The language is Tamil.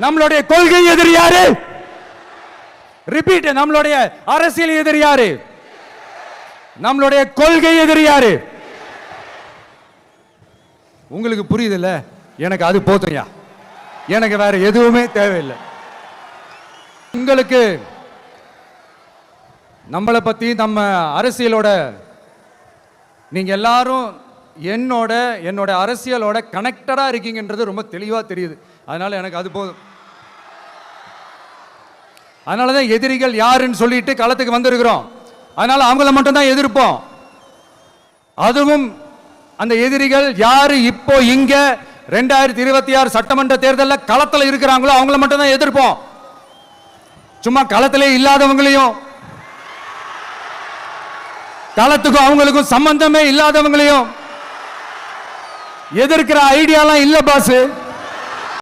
நம்மளுடைய கொள்கை எதிரி யாரு? ரிப்பீட் நம்மளுடைய அரசியல் எதிரி யாரு? நம்மளுடைய கொள்கை எதிரி யாரு? உங்களுக்கு புரியுதுல்ல? எனக்கு அது போதும்யா எனக்கு வேற எதுவுமே தேவையில்லை. உங்களுக்கு நம்மளை பத்தி நம்ம அரசியலோட நீங்க எல்லாரும் என்னோட என்னோட அரசியலோட கனெக்டடாக இருக்கீங்கன்றது ரொம்ப தெளிவாக தெரியுது. அதனால் எனக்கு அது போதும். அதனால தான் எதிரிகள் யாருன்னு சொல்லிட்டு களத்துக்கு வந்திருக்கிறோம். அதனால் அவங்கள மட்டும்தான் எதிர்ப்போம். அதுவும் அந்த எதிரிகள் யாரு இப்போ இங்க ரெண்டாயிரத்தி இருபத்தி ஆறு சட்டமன்ற தேர்தலில் களத்தில் இருக்கிறாங்களோ அவங்கள மட்டும் தான் எதிர்ப்போம். சும்மா களத்திலே இல்லாதவங்களையும் களத்துக்கும் அவங்களுக்கும் சம்பந்தமே இல்லாதவங்களையும் எதிர்க்கிற ஐடியாலாம் இல்லை பாஸு